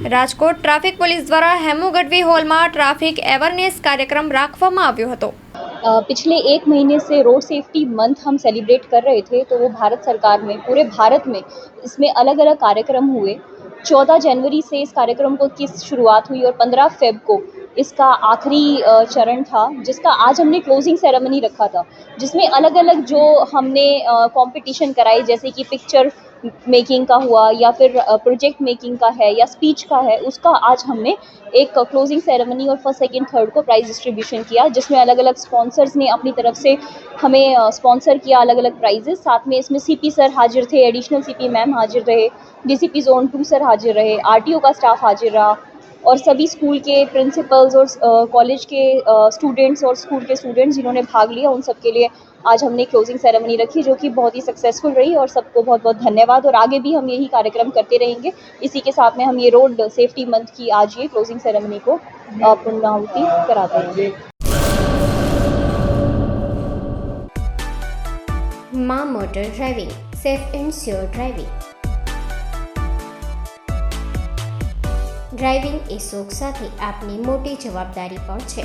Rajkot traffic police દ્વારા હેમુ ગઢવી હોલમાં traffic awareness કાર્યક્રમ રાખવામાં આવ્યો હતો अ, पिछले एक महीने से रोड सेफ्टी मंथ हम सेलिब्रेट कर रहे थे तो वो भारत सरकार में पूरे भारत में इसमें अलग अलग कार्यक्रम हुए चौदह जनवरी से इस कार्यक्रम को की शुरुआत हुई और पंद्रह फेब को इसका आखिरी अ, चरण था जिसका आज हमने क्लोजिंग सेरेमनी रखा था जिसमें अलग अलग जो हमने कंपटीशन कराए जैसे कि पिक्चर मेकिंग का हुआ या फिर प्रोजेक्ट मेकिंग का है या स्पीच का है, उसका आज हमने एक क्लोजिंग सेरेमनी और फ़र्स्ट सेकंड थर्ड को प्राइज डिस्ट्रीब्यूशन किया, जिसमें अलग अलग स्पॉन्सर्स ने अपनी तरफ़ से हमें स्पॉन्सर किया अलग अलग प्राइजेस साथ में इसमें सीपी सर हाजिर थे एडिशनल सीपी मैम हाजिर रहे डीसीपी जोन टू सर हाजिर रहे आरटीओ का स्टाफ हाजिर रहा और सभी स्कूल के प्रिंसिपल्स और कॉलेज के स्टूडेंट्स और स्कूल के स्टूडेंट्स जिन्होंने भाग लिया उन सब के लिए आज हमने क्लोजिंग सेरेमनी रखी जो कि बहुत ही सक्सेसफुल रही और सबको बहुत बहुत धन्यवाद और आगे भी हम यही कार्यक्रम करते रहेंगे इसी के साथ में हम ये रोड सेफ्टी मंथ की आज ये क्लोजिंग सेरेमनी को अ, पूर्णाहुति कराते हैं મા motor driving safe and sure driving driving એ શોખ સાથે આપની મોટી જવાબદારી પણ છે